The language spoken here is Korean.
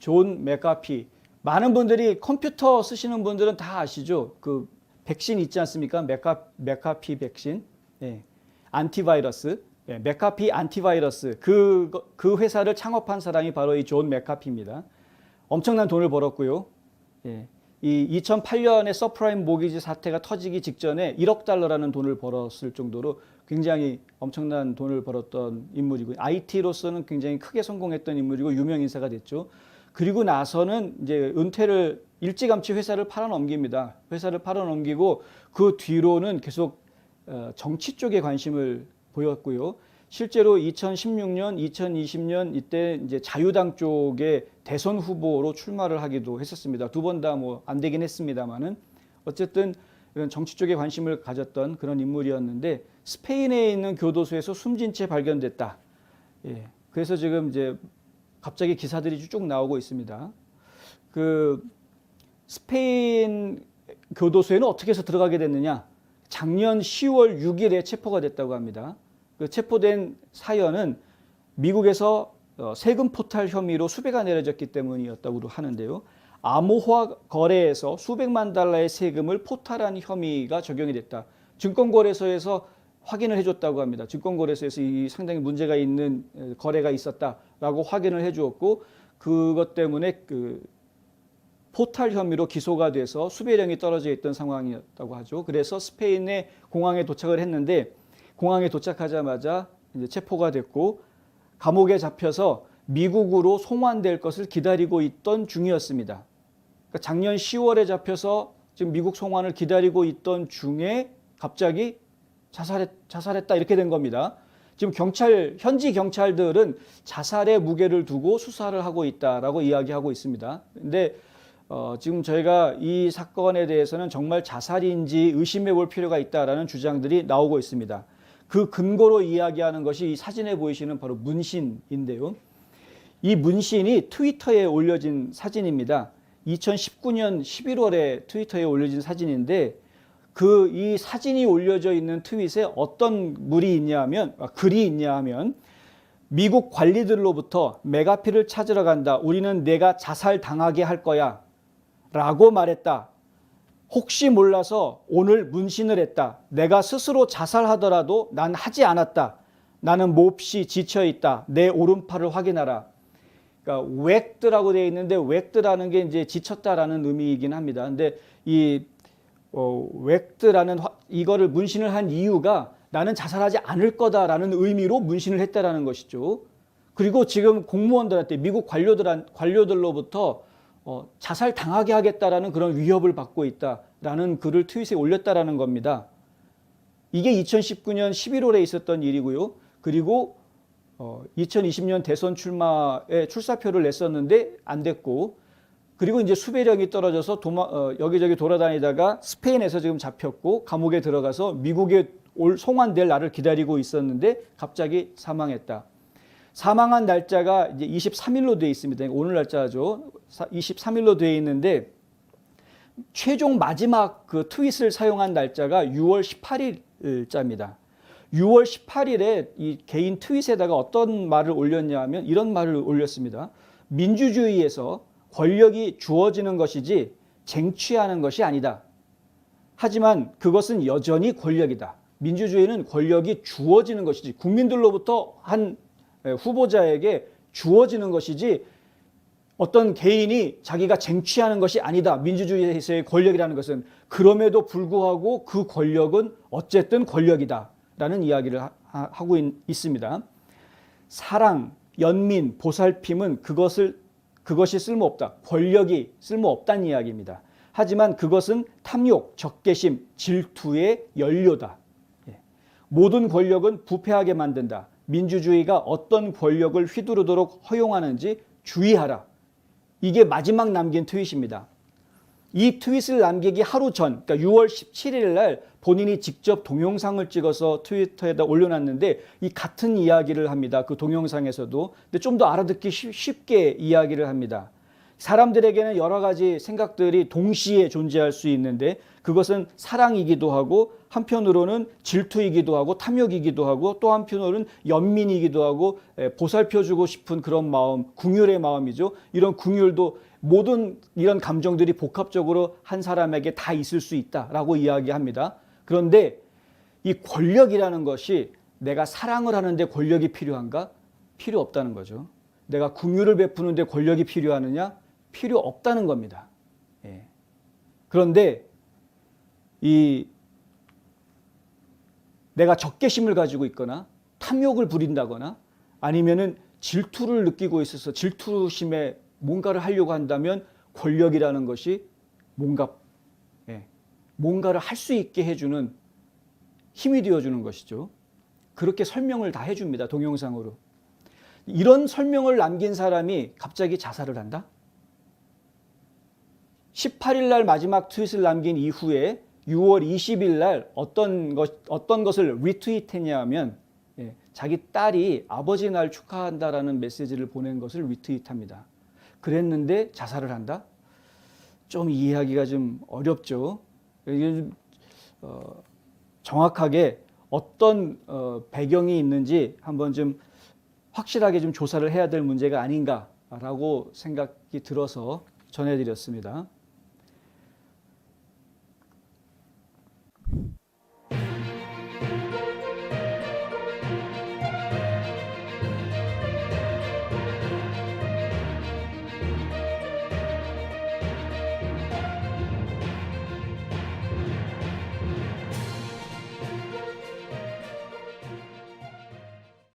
존 맥카피. 많은 분들이 컴퓨터 쓰시는 분들은 다 아시죠? 그 백신 있지 않습니까? 맥카, 맥카피 백신. 예. 안티바이러스. 예, 맥카피 안티바이러스. 그, 그 회사를 창업한 사람이 바로 이존 맥카피입니다. 엄청난 돈을 벌었고요. 예. 이 2008년에 서프라임 모기지 사태가 터지기 직전에 1억 달러라는 돈을 벌었을 정도로 굉장히 엄청난 돈을 벌었던 인물이고 IT로서는 굉장히 크게 성공했던 인물이고 유명 인사가 됐죠. 그리고 나서는 이제 은퇴를 일찌감치 회사를 팔아 넘깁니다. 회사를 팔아 넘기고 그 뒤로는 계속 어, 정치 쪽에 관심을 보였고요. 실제로 2016년, 2020년 이때 이제 자유당 쪽에 대선 후보로 출마를 하기도 했었습니다. 두 번 다 뭐 안 되긴 했습니다만은 어쨌든 이런 정치 쪽에 관심을 가졌던 그런 인물이었는데 스페인에 있는 교도소에서 숨진 채 발견됐다. 예. 그래서 지금 이제 갑자기 기사들이 쭉 나오고 있습니다. 그 스페인 교도소에는 어떻게 해서 들어가게 됐느냐? 작년 10월 6일에 체포가 됐다고 합니다. 그 체포된 사연은 미국에서 어, 세금 포탈 혐의로 수배가 내려졌기 때문이었다고 하는데요. 암호화 거래에서 수백만 달러의 세금을 포탈한 혐의가 적용이 됐다. 증권거래소에서 확인을 해줬다고 합니다. 증권거래소에서 이 상당히 문제가 있는 에, 거래가 있었다라고 확인을 해주었고 그것 때문에 그 포탈 혐의로 기소가 돼서 수배령이 떨어져 있던 상황이었다고 하죠. 그래서 스페인의 공항에 도착을 했는데 공항에 도착하자마자 이제 체포가 됐고 감옥에 잡혀서 미국으로 송환될 것을 기다리고 있던 중이었습니다. 그러니까 작년 10월에 잡혀서 지금 미국 송환을 기다리고 있던 중에 갑자기 자살했, 자살했다 이렇게 된 겁니다. 지금 경찰 현지 경찰들은 자살의 무게를 두고 수사를 하고 있다라고 이야기하고 있습니다. 근데 어, 지금 저희가 이 사건에 대해서는 정말 자살인지 의심해 볼 필요가 있다라는 주장들이 나오고 있습니다. 그 근거로 이야기하는 것이 이 사진에 보이시는 바로 문신인데요. 이 문신이 트위터에 올려진 사진입니다. 2019년 11월에 트위터에 올려진 사진인데 그 이 사진이 올려져 있는 트윗에 어떤 물이 있냐면 아, 글이 있냐면 미국 관리들로부터 메가피를 찾으러 간다. 우리는 내가 자살 당하게 할 거야. 라고 말했다. 혹시 몰라서 오늘 문신을 했다. 내가 스스로 자살하더라도 난 하지 않았다. 나는 몹시 지쳐 있다. 내 오른팔을 확인하라. 그러니까 웩드라고 되어 있는데 웩드라는 게 이제 지쳤다라는 의미이긴 합니다. 근데 이 어, 웩드라는 화- 이거를 문신을 한 이유가 나는 자살하지 않을 거다라는 의미로 문신을 했다라는 것이죠. 그리고 지금 공무원들한테 미국 관료들 관료들로부터 어, 자살 당하게 하겠다라는 그런 위협을 받고 있다라는 글을 트윗에 올렸다라는 겁니다. 이게 2019년 11월에 있었던 일이고요. 그리고 어, 2020년 대선 출마에 출사표를 냈었는데 안 됐고 그리고 이제 수배령이 떨어져서 도마, 어, 여기저기 돌아다니다가 스페인에서 지금 잡혔고 감옥에 들어가서 미국에 올 송환될 날을 기다리고 있었는데 갑자기 사망했다. 사망한 날짜가 이제 23일로 되어 있습니다. 오늘 날짜죠. 23일로 되어 있는데 최종 마지막 그 트윗을 사용한 날짜가 6월 18일자입니다. 6월 18일에 이 개인 트윗에다가 어떤 말을 올렸냐면 이런 말을 올렸습니다. 민주주의에서 권력이 주어지는 것이지 쟁취하는 것이 아니다. 하지만 그것은 여전히 권력이다. 민주주의는 권력이 주어지는 것이지 국민들로부터 한 후보자에게 주어지는 것이지 어떤 개인이 자기가 쟁취하는 것이 아니다. 민주주의에서의 권력이라는 것은 그럼에도 불구하고 그 권력은 어쨌든 권력이다. 라는 이야기를 하, 하고 있, 있습니다. 사랑, 연민, 보살핌은 그것을 그것이 쓸모없다. 권력이 쓸모없다는 이야기입니다. 하지만 그것은 탐욕, 적개심, 질투의 연료다. 예. 모든 권력은 부패하게 만든다. 민주주의가 어떤 권력을 휘두르도록 허용하는지 주의하라. 이게 마지막 남긴 트윗입니다. 이 트윗을 남기기 하루 전, 그러니까 6월 17일 날 본인이 직접 동영상을 찍어서 트위터에다 올려놨는데 이 같은 이야기를 합니다. 그 동영상에서도. 근데 좀 더 알아듣기 쉽- 쉽게 이야기를 합니다. 사람들에게는 여러 가지 생각들이 동시에 존재할 수 있는데 그것은 사랑이기도 하고 한편으로는 질투이기도 하고 탐욕이기도 하고 또 한편으로는 연민이기도 하고 에, 보살펴주고 싶은 그런 마음, 궁율의 마음이죠. 이런 궁율도 모든 이런 감정들이 복합적으로 한 사람에게 다 있을 수 있다라고 이야기합니다. 그런데 이 권력이라는 것이 내가 사랑을 하는데 권력이 필요한가? 필요 없다는 거죠. 내가 궁유를 베푸는데 권력이 필요하느냐? 필요 없다는 겁니다. 예. 그런데 이 내가 적개심을 가지고 있거나 탐욕을 부린다거나 아니면은 질투를 느끼고 있어서 질투심에 뭔가를 하려고 한다면 권력이라는 것이 뭔가 예, 뭔가를 할 수 있게 해주는 힘이 되어주는 것이죠. 그렇게 설명을 다 해줍니다. 동영상으로. 이런 설명을 남긴 사람이 갑자기 자살을 한다? 18일 날 마지막 트윗을 남긴 이후에 6월 20일 날 어떤 것 어떤 것을 리트윗했냐 하면 예, 자기 딸이 아버지 날 축하한다라는 메시지를 보낸 것을 리트윗합니다. 그랬는데 자살을 한다? 좀 이해하기가 좀 어렵죠. 좀, 어, 정확하게 어떤 어, 배경이 있는지 한번 좀 확실하게 좀 조사를 해야 될 문제가 아닌가라고 생각이 들어서 전해드렸습니다.